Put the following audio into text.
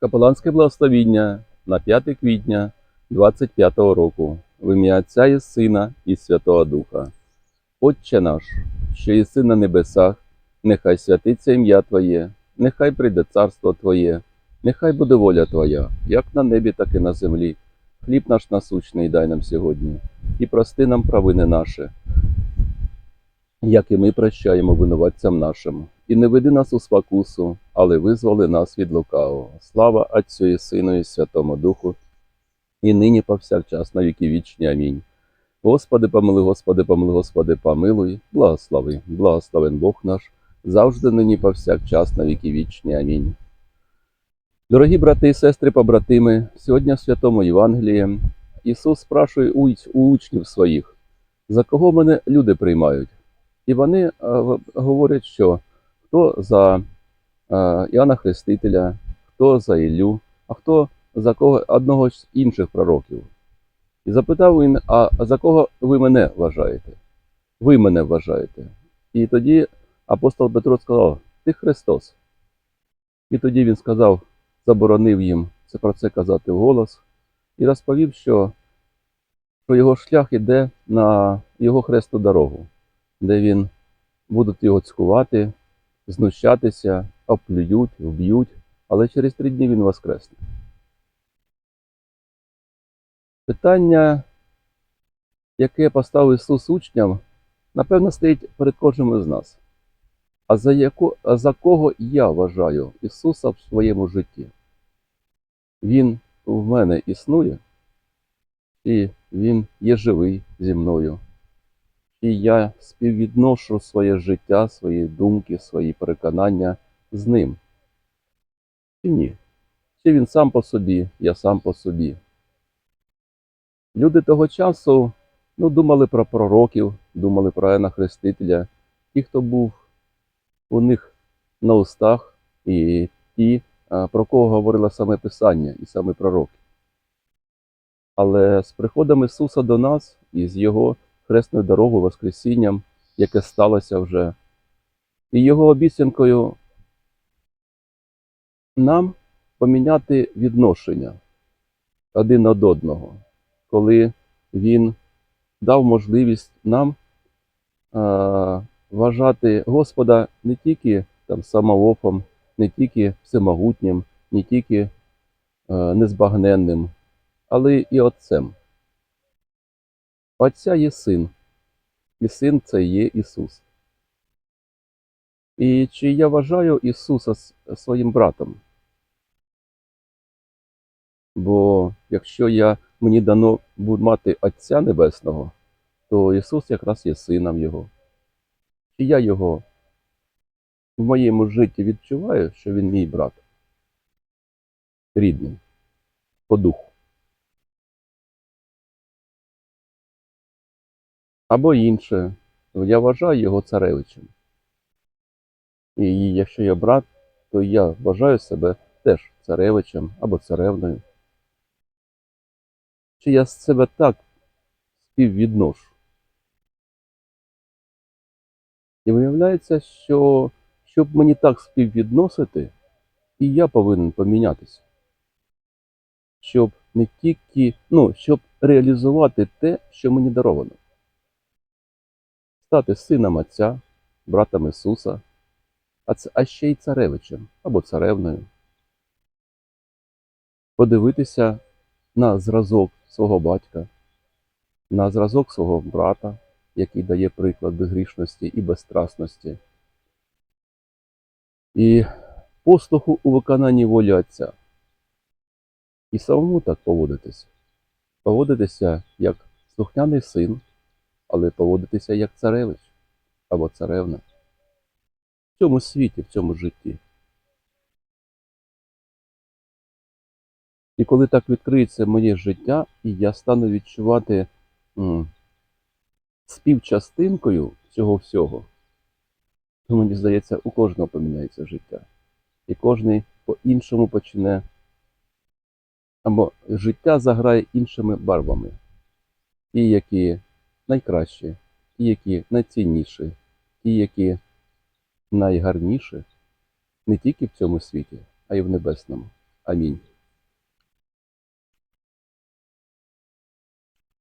Капеланське благословіння на 5 квітня 25-го року в ім'я Отця і Сина і Святого Духа. Отче наш, що єси на небесах, нехай святиться ім'я Твоє, нехай прийде царство Твоє, нехай буде воля Твоя, як на небі, так і на землі. Хліб наш насущний дай нам сьогодні, і прости нам провини наші, як і ми прощаємо винуватцям нашим. І не веди нас у спокусу, але визволи нас від лукавого. Слава Отцю і Сину і Святому Духу, і нині повсякчас на віки вічні. Амінь. Господи, помилуй, Господи, помилуй, Господи, помилуй, благослови, благословен Бог наш, завжди нині повсякчас на віки вічні. Амінь. Дорогі брати і сестри, побратими, сьогодні в Святому Євангелії Ісус спрашує у учнів своїх, за кого мене люди приймають. І вони говорять, що хто за е, Іоанна Хрестителя, хто за Іллю, а хто за кого одного з інших пророків. І запитав він: а за кого ви мене вважаєте? Ви мене вважаєте. І тоді апостол Петро сказав: Ти Христос. І тоді він сказав, заборонив їм це про це казати вголос, і розповів, що, що його шлях іде на його хресту дорогу, де він будуть його цькувати, знущатися, оплюють, вб'ють, але через три дні він воскресне. Питання, яке поставив Ісус учням, напевно, стоїть перед кожним із нас. А за, яко, а за кого я вважаю Ісуса в своєму житті? Він в мене існує, і Він є живий зі мною. І я співвідношу своє життя, свої думки, свої переконання з ним. Чи ні? Чи він сам по собі, я сам по собі. Люди того часу ну, думали про пророків, думали про Іоанна Хрестителя, ті, хто був у них на устах, і ті, про кого говорило саме Писання і саме пророки. Але з приходом Ісуса до нас і з Його хресною дорогою, Воскресінням, яке сталося вже, і Його обіцянкою нам поміняти відношення один од одного, коли Він дав можливість нам а, вважати Господа не тільки там самоофом, не тільки всемогутнім, не тільки а, незбагненним, але і Отцем. Отця є син, і син це є Ісус. І чи я вважаю Ісуса своїм братом? Бо якщо я, мені дано мати Отця Небесного, то Ісус якраз є сином Його. Чи я Його в моєму житті відчуваю, що Він мій брат? Рідний, по духу. Або інше, я вважаю його царевичем. І якщо я брат, то я вважаю себе теж царевичем або царевною. Чи я себе так співвідношу? І виявляється, що щоб мені так співвідносити, і я повинен помінятися. Щоб не тільки, ну, щоб реалізувати те, що мені даровано. Стати сином Отця, братом Ісуса, а, ще й царевичем або царевною. Подивитися на зразок свого батька, на зразок свого брата, який дає приклад безгрішності і безстрасності, і послуху у виконанні волі Отця. І самому так поводитися. Поводитися як слухняний син, але поводитися як царевич або царевна в цьому світі, в цьому житті. І коли так відкриється моє життя, і я стану відчувати м, співчастинкою цього всього, то мені здається, у кожного поміняється життя. І кожен по-іншому почне, або життя заграє іншими барвами. Ті, які найкращі, ті, які найцінніші, ті, які найгарніші, не тільки в цьому світі, а й в небесному. Амінь.